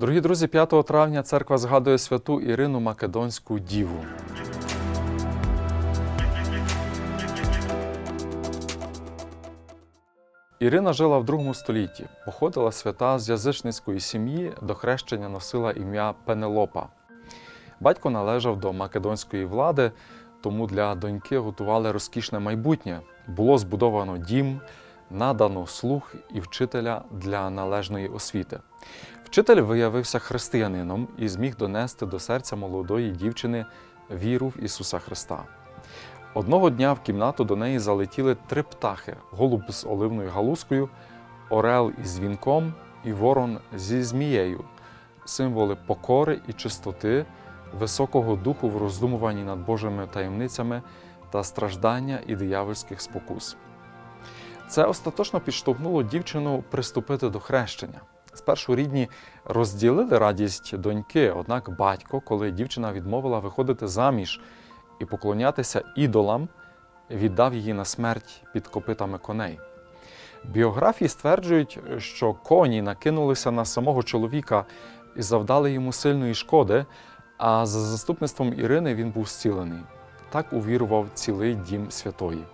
Дорогі друзі, 5 травня церква згадує святу Ірину Македонську Діву. Ірина жила в другому столітті, походила свята з язичницької сім'ї, до хрещення носила ім'я Пенелопа. Батько належав до македонської влади, тому для доньки готували розкішне майбутнє. Було збудовано дім, надано слух і вчителя для належної освіти. Вчитель виявився християнином і зміг донести до серця молодої дівчини віру в Ісуса Христа. Одного дня в кімнату до неї залетіли три птахи: голуб з оливною галузкою, орел із вінком і ворон зі змією, символи покори і чистоти, високого духу в роздумуванні над Божими таємницями та страждання і диявольських спокус. Це остаточно підштовхнуло дівчину приступити до хрещення. Спершу рідні розділили радість доньки, однак батько, коли дівчина відмовила виходити заміж і поклонятися ідолам, віддав її на смерть під копитами коней. Біографії стверджують, що коні накинулися на самого чоловіка і завдали йому сильної шкоди, а за заступництвом Ірини він був зцілений. Так увірував цілий дім святої.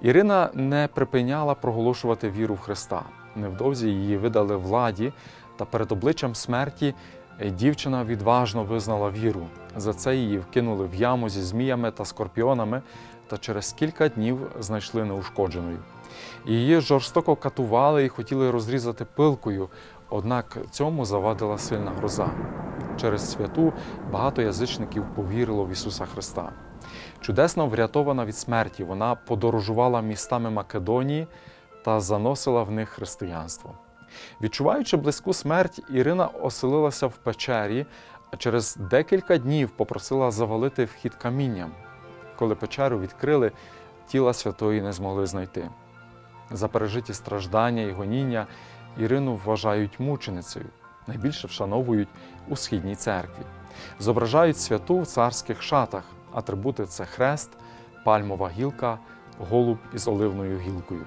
Ірина не припиняла проголошувати віру в Христа. Невдовзі її видали владі, та перед обличчям смерті дівчина відважно визнала віру. За це її вкинули в яму зі зміями та скорпіонами, та через кілька днів знайшли неушкодженою. Її жорстоко катували і хотіли розрізати пилкою, однак цьому завадила сильна гроза. Через святу багато язичників повірило в Ісуса Христа. Чудесно врятована від смерті, вона подорожувала містами Македонії та заносила в них християнство. Відчуваючи близьку смерть, Ірина оселилася в печері, а через декілька днів попросила завалити вхід камінням. Коли печеру відкрили, тіла святої не змогли знайти. За пережиті страждання і гоніння Ірину вважають мученицею, найбільше вшановують у східній церкві. Зображають святу в царських шатах. Атрибути це хрест, пальмова гілка, голуб із оливною гілкою.